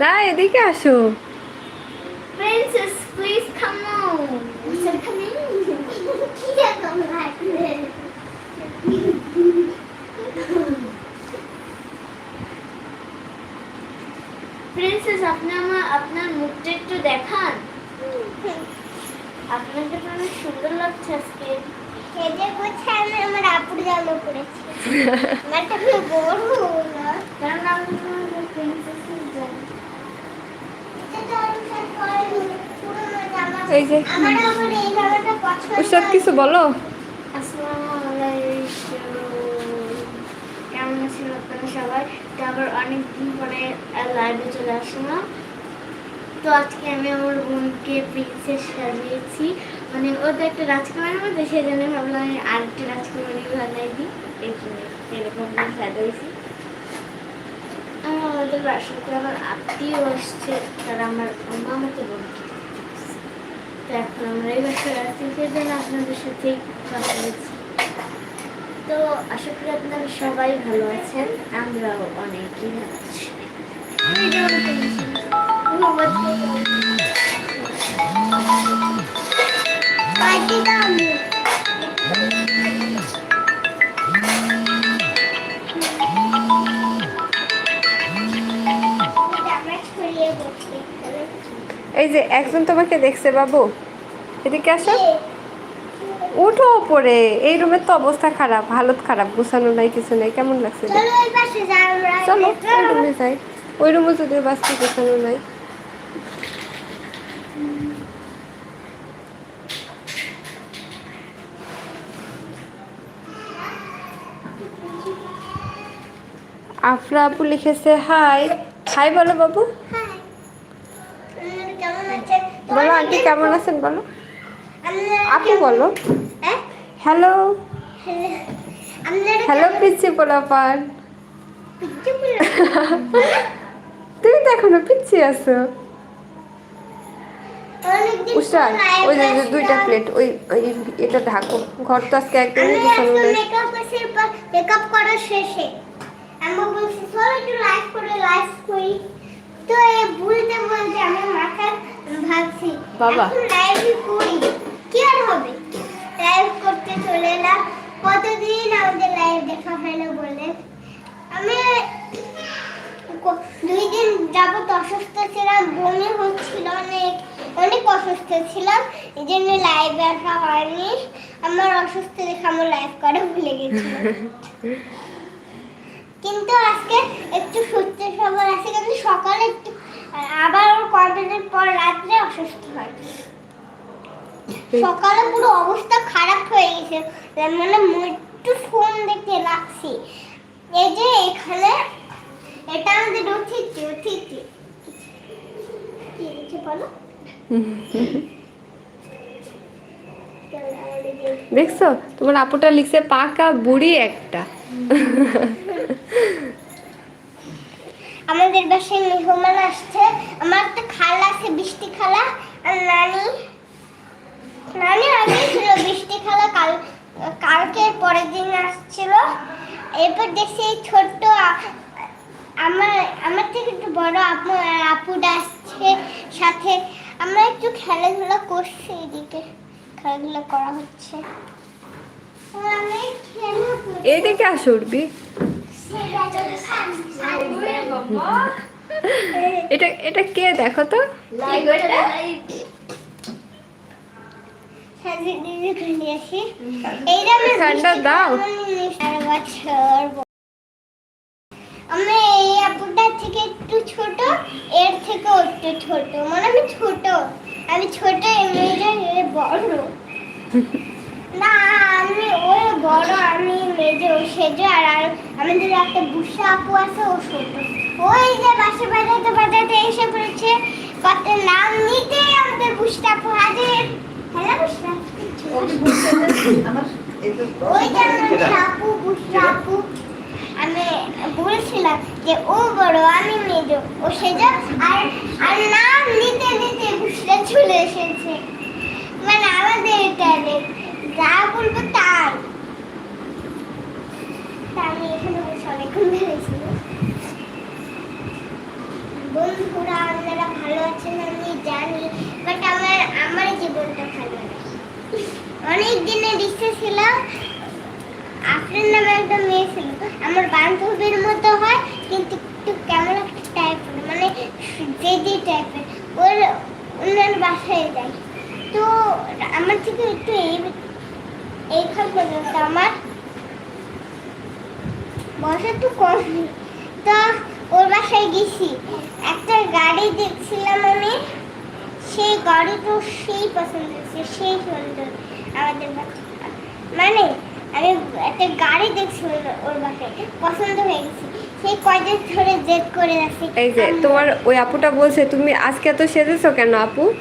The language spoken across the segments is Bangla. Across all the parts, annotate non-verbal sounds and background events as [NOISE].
না, এদিকে আসো। প্রিন্সেস প্লিজ কাম প্রিন্সেস আপনি আমার, আপনার মুখটা একটু দেখান। আপনাকে তো অনেক সুন্দর লাগছে আজকে। সেজে করছে আমি আমার আপুর জামা পরেছি আমারটা খুব বড় না কারণ আমি তোমাদের প্রিন্সেসের জামা এই যে আমার কিছু বলো। কেমন আছেন আপনারা সবাই? তো আবার অনেক দিন পরে লাইভে চলে আসলাম। তো আজকে আমি আমার বোনকে প্রিন্সেস সাজিয়েছি। মানে ও তো একটা রাজকুমারের মধ্যে সেই জন্য ভাবলাম আমি আরেকটা রাজকুমারী বানাই দিই। এই জন্য এরকম করে সাজিয়েছি আর আমাদের বাসাতে আমার আত্মীয় আসছে তারা আমার মামাকে বলছে তো এখন আমরা এই বাসায় আছি সেই জন্য আপনাদের সাথেই কথা বলছি। তো আশা করি আপনারা সবাই ভালো আছেন আমরাও অনেকই ভালো আছি। দাও এই যে একজন তোমাকে দেখছে বাবু। এদিকে আসো। উঠো ওপরে। এই রুমের তো অবস্থা খারাপ হালত খারাপ গুছানো নাই কিছু নাই। কেমন লাগছে? চলো ওই রুমে যাই। ওই রুমে যদি বাঁচতে গোছানো নাই। আফরা আপু লিখেছে হাই। হাই বলো বাবু। বলো আন্টি কেমন আছেন? বলো। আপু বলো। হ্যাঁ? হ্যালো। হ্যালো পিচ্ছি পোলাপান। পিচ্চি [LAUGHS] তুমি তো এখনও পিচ্ছি আছো। উষার ওই যে দুইটা প্লেট ওই ওই এটা ঢাকো। ঘর তো আজকে একদমই মেকআপ শেষে। আমি বলছি চলো একটু লাইভ করে লাইভ করি। তো এই ভুলতে বলতে আমি মাথা ভাবছি বাবা। লাইভ করি কি আর হবে? লাইভ করতে চলে এলাম। কতদিন আমাদের লাইভ দেখা হয় না বলে আমি দুই দিন যাবত অসুস্থ ছিলাম বমি হচ্ছিল অনেক অনেক অসুস্থ ছিলাম এই জন্য লাইভে আসা হয়নি। আমার অসুস্থ দেখে আমার লাইভ করা ভুলে গেছিলাম [LAUGHS] কিন্তু আজকে একটু সুস্থ সবল আছে কিন্তু সকালে একটু আবার ওর কয়দিনের পর রাত্রে অসুস্থ হয়। সকালে পুরো অবস্থা খারাপ হয়ে গেছে মানে একটু ফোন দেখতে লাগছি। এই যে এখানে এটা আমাদের অতিথি অতিথি কি? বলো? [LAUGHS] দেখছ? তোমার আপুটা লিখছে পাকা বুড়ি একটা। আমাদের বাসায় মেহমান আসছে। আমার একটা খালা আছে, বৃষ্টি খালা। আর নানি নানি আগে ছিল বৃষ্টি খালা, কাল, কালকে পরের দিন আসছিল। এরপর দেখছি এই ছোট্ট আমার আমার থেকে একটু বড় আপু আপুটা আসছে সাথে। আমরা একটু খেলাধুলা করছি এদিকে। খেলাধুলা করা হচ্ছে আমি খেলা করছি। আসো উঠবি এটা এটা কে দেখো তো ঠান্ডা দাও। আমি এই আপুটার থেকে একটু ছোট এর থেকেও একটু ছোট মানে আমি ছোট আমি ছোট না আমি ওই বড় আমি মেজো সেজো আর আমাদের একটা বুসা আপু আছে ও ছোট। ওই যে বাসে বাজাতে বাজাতে এসে পড়েছে কত নাম নিতেই আমাদের বুসটা আপু হাজির। হ্যালো বুসরা ওই যে আপু বুসরা আপু। আমি বলছিলাম যে ও বড় আমি মেজো ও সেজো আর আর নাম নিতে নিতে বুসরা চলে এসেছে মানে আমাদের ট্যালেন্ট যা বলব তাই তা আমি এখানে এরকম বেড়েছিল বন্ধুরা আপনারা আছেন আমি জানি বাট আমার আমার জীবনটা ভালো অনেক দিনের ইচ্ছে ছিল আফরিন নামে একটা মেয়ে ছিল। আমার বান্ধবীর মতো হয়, কিন্তু একটু কেমন একটা টাইপের মানে জেদি টাইপের ওর অন্যান্য বাসায় যায় তো আমার থেকে একটু এই এইখান পর্যন্ত আমার বয়স একটু কম তো ওর বাসায় গেছি। একটা গাড়ি দেখছিলাম আমি। সেই গাড়িটা সেই পছন্দ হয়েছে সেই সুন্দর আমাদের মানে আমি একটা গাড়ি দেখছিলাম ওর বাসায় পছন্দ হয়ে গেছে। সেই কয়দিন ধরে জেদ করে আছি। এই যে তোমার ওই আপুটা বলছে তুমি আজকে এত সেজেছো কেন আপু?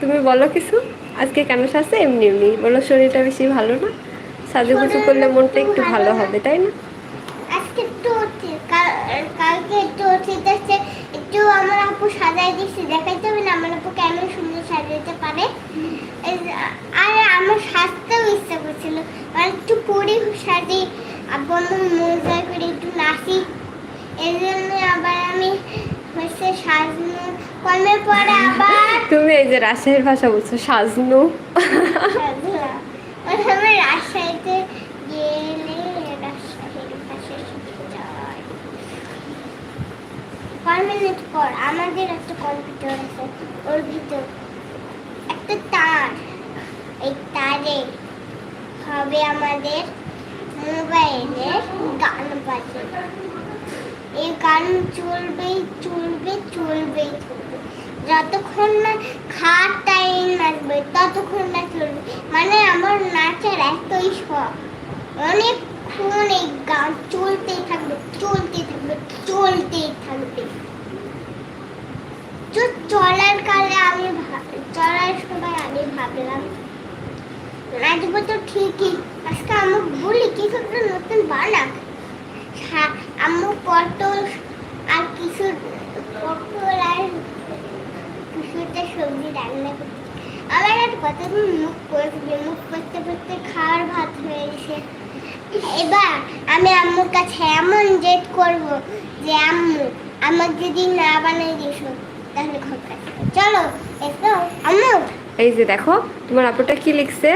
তুমি বলো কিছু? আজকে কেন সাজছে? এমনি এমনি। বলো শরীরটা বেশি ভালো না? সাজুগুজু করলে মনটা একটু ভালো হবে তাই না আজকে একটু অতি- কাল- কালকে একটু অতীত আছে একটু আমার আপু সাজাই দিচ্ছে দেখাইতে হবে না আমার আপু কেমন সুন্দর সাজাইতে পারে। আর আমার সাজতেও ইচ্ছা করছিল মানে একটু পরি সাজি আব্বু আমার মজা করে একটু নাচি। এই জন্য আবার আমি হচ্ছে সাজনো। পরে আবার [LAUGHS] তুমি এই যে রাজশাহীর ভাষা বলছো সাজনু। ওই রাজশাহীতে গেলে রাজশাহীর পাশে শিখে যায় আমাদের একটা কম্পিউটার আছে, ওর ভিতর একটা তার। এই তারে হবে আমাদের গান বাজে। এই গান চলবে চলবে। যতক্ষণ না খাট টাইম আসবে, ততক্ষণ না চলবে। মানে আমার নাচের এতই শখ। অনেকক্ষণ এই গান চলতেই থাকবে চলতেই থাকবে চলতেই থাকবে তো চলার কালে আমি ভাব- চলার সময় আমি ভাবলাম নাচবো তো ঠিকই আজকে আমি বলি কিছু একটা নতুন বানাক শা- আম্মু পটল আর কিছু পটল আর কিছুটা সবজি রান্না করছি আমার আর কতদিন মুখ করবে মুখ করতে করতে খাওয়ার ভাত হয়ে গেছে এবার আমি আম্মুর কাছে এমন জেদ করব যে আম্মু আমার যদি না বানাই দিস তাহলে চলো এই যে দেখো, তোমার আপুটা কি লিখছে?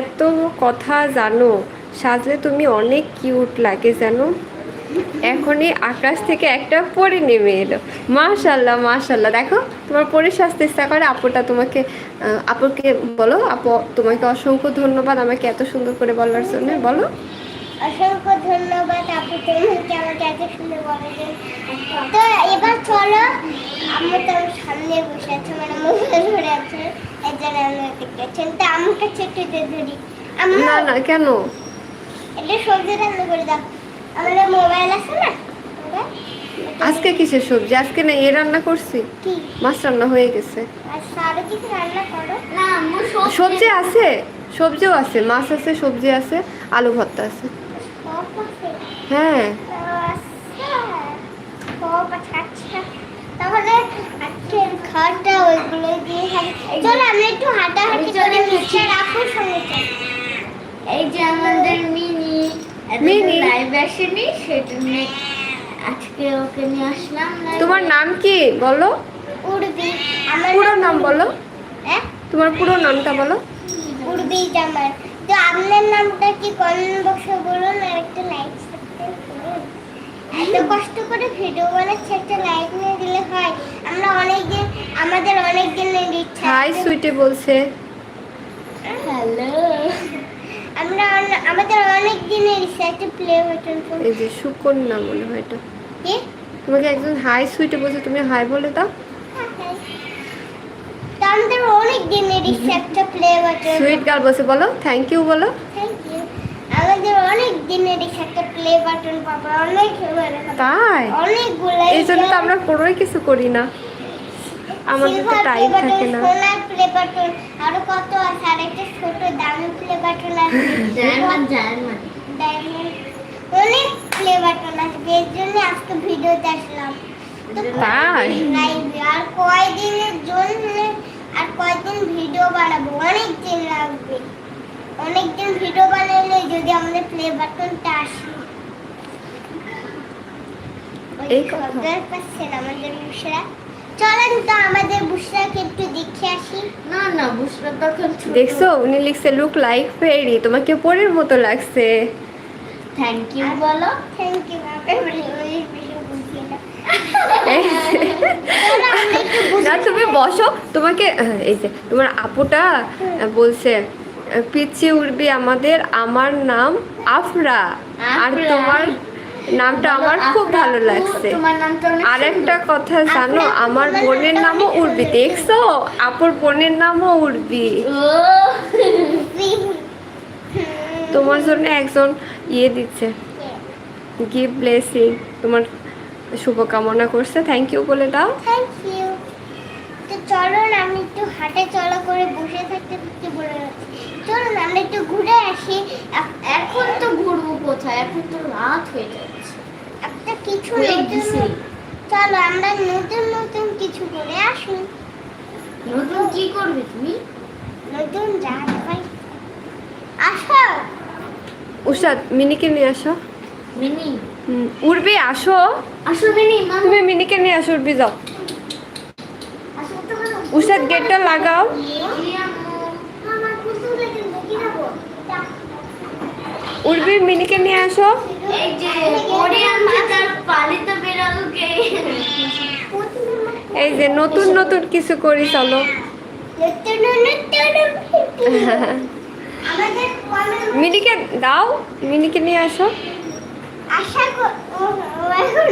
এত কথা জানো, সাজলে তুমি অনেক কিউট লাগে, জানো? এখনই আকাশ থেকে একটা পরে নেমে এলো। মাশাল্লাহ মাশাল্লাহ। দেখো, তোমার পরে সাজতে ইচ্ছা করে আপুটা তোমাকে আপুকে বলো, আপু, তোমাকে অসংখ্য ধন্যবাদ আমাকে এত সুন্দর করে বলার জন্য। বলো। অসংখ্য ধন্যবাদ আপু তোমাকে আমাকে এত সুন্দর বলার জন্য। তো এবার চলো আম্মু তো আমার সামনে বসে আছে মানে মোবাইল ধরে আছে এর জন্য আমি গেছেন তো আমার কাছে একটু ধরি। না না কেন? এটা সবজি রান্না করে দাও। আমাদের মোবাইল আছে না? আজকে কিসের সবজি? আজকে না এ রান্না করছি? মাছ রান্না হয়ে গেছে। কিছু রান্না করো? না সবজি আছে? সবজিও আছে মাছ আছে সবজি আছে আলু ভর্তা আছে। হ্যাঁ। সব আছে তাহলে আজকের খাওয়াটা ওইগুলো দিয়ে চলো আমরা একটু হাঁটাহাঁটি করে নিচে রাখো সঙ্গে এই যে আমাদের মিনি মিনি? লাইভ আসেনি সেজন্য আজকে ওকে নিয়ে আসলাম তোমার নাম কি বলো? আমার পুরো নাম বলো। হ্যাঁ তোমার পুরো নামটা বলো। জামার তো আপনার নামটা কি কমেন্ট বক্সে বলুন আর একটা লাইক এত কষ্ট করে ভিডিও বানাচ্ছি একটা লাইক নিয়ে দিলে হয়। আমরা অনেক দিন আমাদের অনেক দিনের ইচ্ছা হাই সুইটে বলছে। হ্যালো। আমরা আমাদের অনেক দিনের ইচ্ছা একটা প্লে বাটন এই যে সুকন্যা মনে হয় এটা। কি? তোমাকে একজন হাই সুইটে বলছে তুমি হাই বলে দাও। আমাদের অনেক দিনের ইচ্ছা একটা প্লে বাটন সুইট গার্ল বলছে বলো থ্যাংক ইউ বলো। থ্যাংক আমাদের অনেক দিনের একটা প্লে বাটন পাবো অনেক তাই? অনেকগুলো এই জন্য তো আমরা কোনোই কিছু করি না। আমাদের তো টাইম থাকে না। সোনার প্লে বাটন আরও কত আছে? আর একটা ছোট দামি প্লে বাটন আছে। জার্মান জার্মান ডায়মন্ড অনেক প্লে বাটন আছে এর জন্য আজকে ভিডিওতে আসলাম। তাই। আর কয়দিনের জন্য আর কয়দিন ভিডিও বানাবো? অনেক দিন লাগবে। ভিডিও বানালে যদি আমাদের প্লে বাটনটা আসি। ওই এই কথা। পাচ্ছেন আমাদের বুসরা। চলেন তো আমাদের বুসরাকে একটু দেখে আসি। না না বুসরা তখন দেখছ উনি লিখছে লুক লাইক ফেরি তোমাকে পরের মতো লাগছে। থ্যাংক ইউ বলো। থ্যাংক [LAUGHS] [LAUGHS] ইউ না তুমি বসো। তোমাকে এই যে তোমার আপুটা বলছে পিচ্ছি উঠবি আমাদের আমার নাম আফরা। আর তোমার নামটা আমার খুব ভালো লাগছে। আর একটা কথা জানো আমার বোনের নামও উর্বি দেখছ? আপুর বোনের নামও উর্বি। তোমার জন্য একজন ইয়ে দিচ্ছে। গিফট ব্লেসিং তোমার শুভকামনা করছে। থ্যাংক ইউ বলে দাও। থ্যাংক ইউ তো চলুন আমি একটু হাঁটা চলা করে বসে থাকতে থাকতে বলে চলুন আমরা একটু ঘুরে আসি। এখন তো ঘুরবো কোথায়? এখন তো রাত হয়ে যাচ্ছে। একটা কিছু নতুন চলো আমরা নতুন নতুন কিছু করে আসুন নতুন কি করবে তুমি? নতুন জায়গা পাই আসো। উষাদ মিনিকে নিয়ে আসো। মিনি? উর্বি আসো। আসো মিনি তুমি মিনিকে নিয়ে আসো উর্বি যাও। আসো উষাদ গেটটা লাগাও। উর্বি মিনিকে নিয়ে আসো। এই যে কোরিয়ান তার পালিত বিড়ালকে এই যে নতুন নতুন কিছু করি চলো। মিনিকে দাও মিনিকে নিয়ে আসো। আশা কর- ও- ও এখন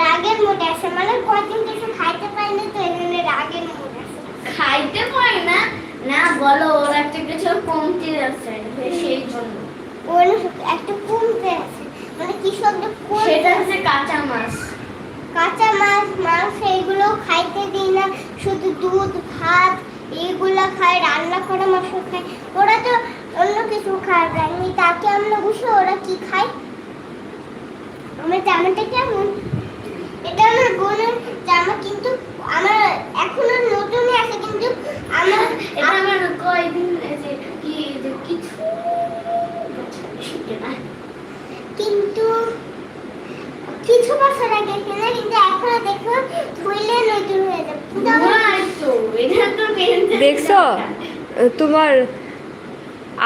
রাগের মুডে আছে। মানে কদিন কিছু খাইতে পারিনি তো এই জন্য রাগের মুড আছে। খাইতে পারে না না বলো ওর একটা কিছু কমতি আছে সেই জন্য। ওর একটা কমতে আছে। মানে কমতে? সেটা হচ্ছে কাঁচা মাছ। কাঁচা মাছ মাংস এগুলো খাইতে দিই না। শুধু দুধ ভাত এগুলো খায় রান্না করা মাংস খায়। ওরা তো অন্য কিছু খায় তাকে আমরা বুঝি ওরা কি খায়? আমার জামাটা কেমন? এটা আমার বোনের জামা কিন্তু আমার এখনও নতুনই আছে কিন্তু আমার এটা আমার কয়দিন যে কি যে কিছু কিন্তু কিছু বছর আগে কেনা কিন্তু এখনও দেখো ধুইলে নতুন হয়ে যাবে। দেখছ? তোমার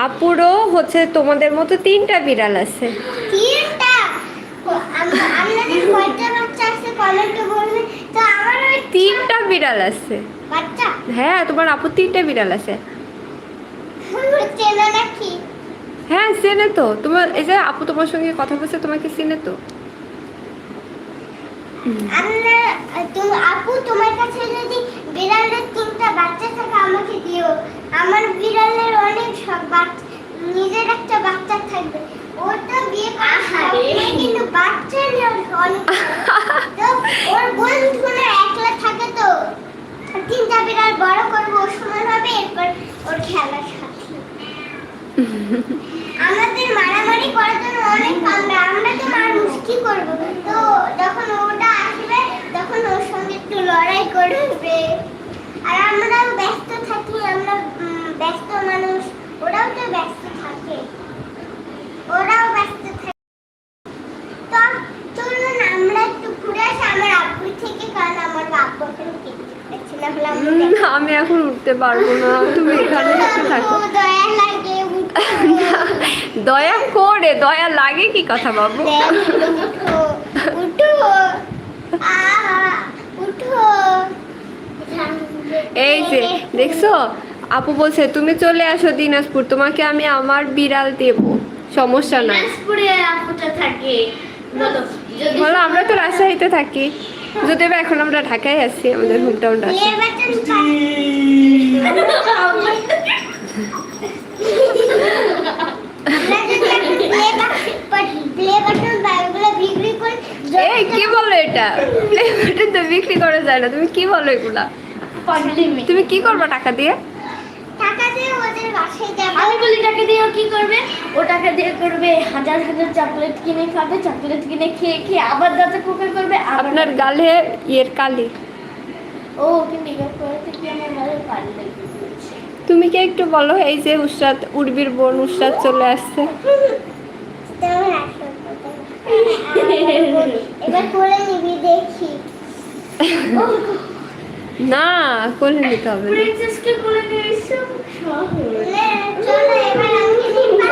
আপুরও হচ্ছে তোমাদের মতো তিনটা বিড়াল আছে। তিনটা? ও, আম- আপনাদের কয়টা বাচ্চা আছে? কমেন্টে ওই তিনটা বিড়াল আছে। হ্যাঁ তোমার আপু তিনটা বিড়াল আছে। হ্যাঁ চেনে তো। তোমার এই যে আপু তোমার সঙ্গে কথা বলছে তোমাকে চিনে তো। আপু তোমার কাছে যদি বিড়ালের তিনটা বাচ্চা থাকে আমাকে দিও। আমার বিড়ালের অনেক বাচ্চা নিজের একটা বাচ্চা থাকবে। বড় করব হবে এরপর ওর খেলার সাথে। আমাদের মারামারি করার জন্য অনেক কামড়ে আমরা তো মানুষ কি করব। তো যখন ওটা আসবে তখন ওর সঙ্গে একটু লড়াই করবে। আর আমরাও ব্যস্ত থাকি আমরা ব্যস্ত মানুষ ওরাও তো ব্যস্ত থাকে। ওরাও ব্যস্ত থাকে। তো চলুন আমরা একটু ঘুরে আসি। আমার আব্বু থেকে কারণ আমার আব্বু এখন দেখছি না হলে আমরা উম, আমি এখন উঠতে পারব না। তুমি [LAUGHS] এখানে একটু থাকো। [LAUGHS] দয়া করে দয়া লাগে কি কথা বাবু? এই যে দেখছ? আপু বলছে তুমি চলে আসো দিনাজপুর। তোমাকে আমি আমার বিড়াল দেব। সমস্যা নাই বলো আমরা তো রাজশাহীতে থাকি। যদি এখন আমরা ঢাকায় আছি আমাদের হোম করি এই কি বলো এটা? প্লে বাটন তো বিক্রি করা যায় না। তুমি কি বলো এগুলা? তুমি কি করবে টাকা দিয়ে? টাকা দিয়ে কি করবে? ও টাকা দিয়ে করবে হাজার হাজার চকলেট কিনে খাবে চকলেট কিনে খেয়ে খেয়ে আবার দাঁতে কোকা করবে আপনার গালে ইয়ের কালি। ও ওকে মেকআপ করাতে কি আমার পারি লাগবে তুমি কি একটু বলো এই যে উস্তাদ উর্বির বোন উস্তাদ চলে আসছে। এবার করে নিবি দেখি। [LAUGHS] না কোলে নিতে হবে করে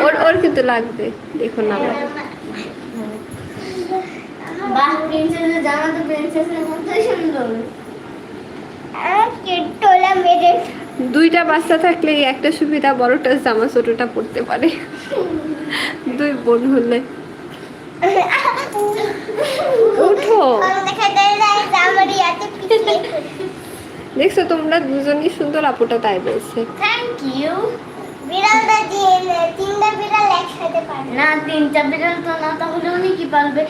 ওর ওর কিন্তু লাগবে দেখুন না। দুইটা বাচ্চা থাকলে একটা সুবিধা বড়টা জামা ছোটটা পড়তে পারে। দুই বোন হলে। [LAUGHS] উঠো। দেখছ তোমরা দুজনই সুন্দর আপুটা তাই বলছে। থ্যাংক ইউ বিড়ালটা দিয়ে তিনটা বিড়াল একসাথে পারে না তিনটা বিড়াল তো না তাহলে উনি কি পারবে?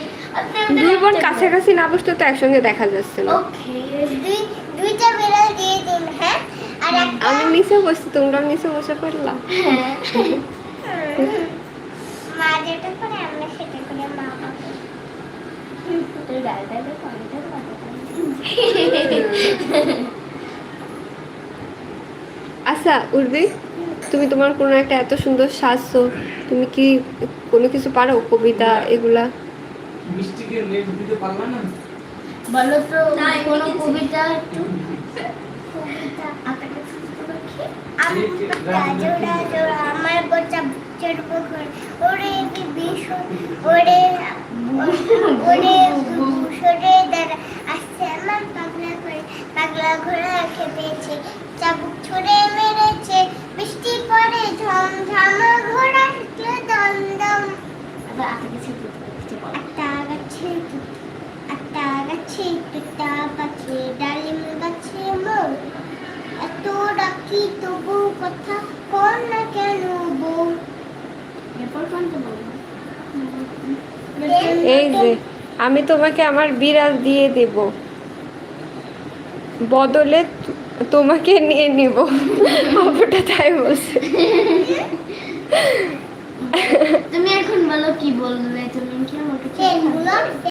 দুই বোন কাছাকাছি না বসতে তো একসঙ্গে দেখা যাচ্ছে না। ওকে দুই দুইটা বিড়াল দিয়ে দিন হ্যাঁ? আর একটা আমি নিচে বসছি তোমরাও নিচে বসে পড়লাম মা যেটা করে আমরা সেটা করে মা বাবা। তোর গাড়িটাকে কয়টা আচ্ছা উর্বি তুমি তোমার কোনো একটা এত সুন্দর সাজছো তুমি কি কোনো কিছু পারো? কবিতা এগুলা? মিষ্টিকে নেট দিতে পারলা না? বলো তো কোনো কবিতা একটু? আমটা জোড়া জোড়া আমার গোটা বুকের পুকুর। ওরে কি ভীষণ ওরে [LAUGHS] ওরে সরে দাঁড়া আসছে আমার পাগলা ঘোড়া খেপেছে চাবুক ছুড়ে মেরেছে বৃষ্টি পড়ে ঝম ঝম ঘোড়া শিখলে দম দম এবার আগে কিছু কিছু একটা গাছে একটা গাছে একটা গাছে ডালিম গাছে মোর এত ডাকি তবু কথা কর না কেন বউ এরপর কোনটা বলব এই যে আমি তোমাকে আমার বিড়াল দিয়ে দেব। বদলে তোমাকে নিয়ে নিব। অপটা তাই বলছে। তুমি এখন বলো কি বলবে তুমি কি আমাকে